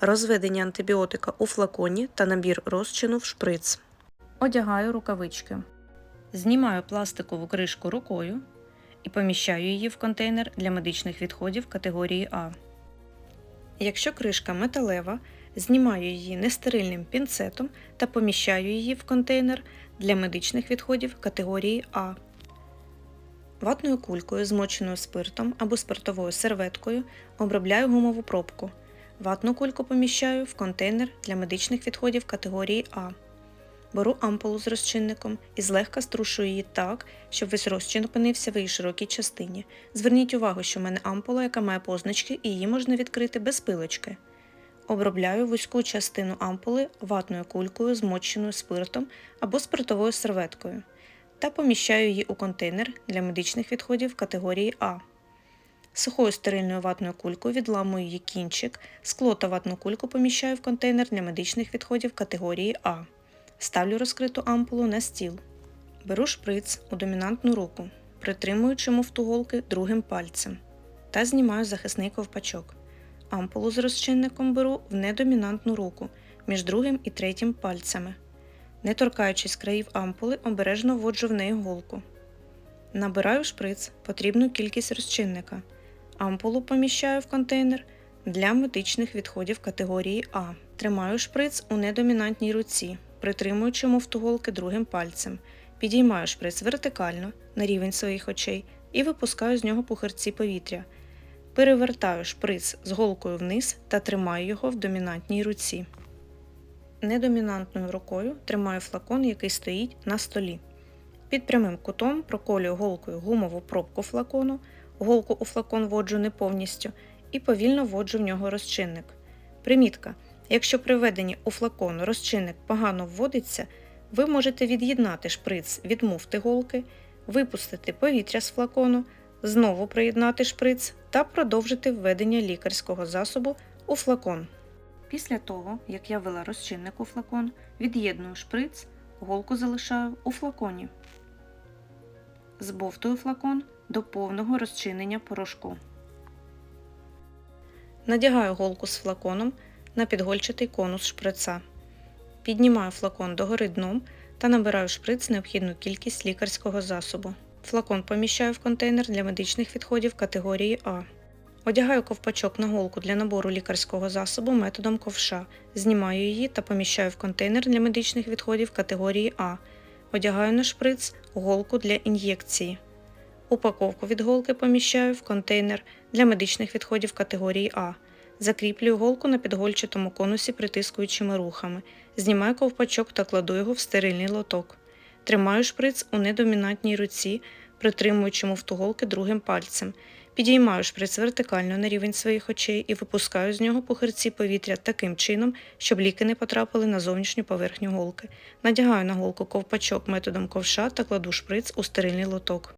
розведення антибіотика у флаконі та набір розчину в шприц. Одягаю рукавички. Знімаю пластикову кришку рукою і поміщаю її в контейнер для медичних відходів категорії А. Якщо кришка металева, знімаю її нестерильним пінцетом та поміщаю її в контейнер для медичних відходів категорії А. Ватною кулькою, змоченою спиртом або спиртовою серветкою, обробляю гумову пробку. Ватну кульку поміщаю в контейнер для медичних відходів категорії А. Беру ампулу з розчинником і злегка струшую її так, щоб весь розчин опинився в її широкій частині. Зверніть увагу, що в мене ампула, яка має позначки, і її можна відкрити без пилочки. Обробляю вузьку частину ампули ватною кулькою, змоченою спиртом або спиртовою серветкою та поміщаю її у контейнер для медичних відходів категорії А. Сухою стерильною ватною кулькою відламую її кінчик, скло та ватну кульку поміщаю в контейнер для медичних відходів категорії А. Ставлю розкриту ампулу на стіл. Беру шприц у домінантну руку, притримуючи муфтуголки другим пальцем та знімаю захисний ковпачок. Ампулу з розчинником беру в недомінантну руку між другим і третім пальцями. Не торкаючись країв ампули, обережно вводжу в неї голку. Набираю шприц потрібну кількість розчинника. Ампулу поміщаю в контейнер для медичних відходів категорії А. Тримаю шприц у недомінантній руці, притримуючи муфтуголки другим пальцем. Підіймаю шприц вертикально на рівень своїх очей і випускаю з нього пухарці повітря. Перевертаю шприц з голкою вниз та тримаю його в домінантній руці. Недомінантною рукою тримаю флакон, який стоїть на столі. Під прямим кутом проколюю голкою гумову пробку флакону, голку у флакон вводжу не повністю і повільно вводжу в нього розчинник. Примітка. Якщо при введенні у флакон розчинник погано вводиться, ви можете від'єднати шприц від муфти голки, випустити повітря з флакону, знову приєднати шприц та продовжити введення лікарського засобу у флакон. Після того, як я ввела розчинник у флакон, від'єдную шприц, голку залишаю у флаконі. Збовтую флакон до повного розчинення порошку. Надягаю голку з флаконом на підгольчатий конус шприца. Піднімаю флакон догори дном та набираю шприц необхідну кількість лікарського засобу. Флакон поміщаю в контейнер для медичних відходів категорії А. Одягаю ковпачок на голку для набору лікарського засобу методом ковша, знімаю її та поміщаю в контейнер для медичних відходів категорії А. Одягаю на шприц голку для ін'єкції. Упаковку від голки поміщаю в контейнер для медичних відходів категорії А. Закріплюю голку на підгольчатому конусі притискуючими рухами. Знімаю ковпачок та кладу його в стерильний лоток. Тримаю шприц у недомінантній руці, притримуючи муфтуголки другим пальцем. Підіймаю шприц вертикально на рівень своїх очей і випускаю з нього пухирці повітря таким чином, щоб ліки не потрапили на зовнішню поверхню голки. Надягаю на голку ковпачок методом ковша та кладу шприц у стерильний лоток.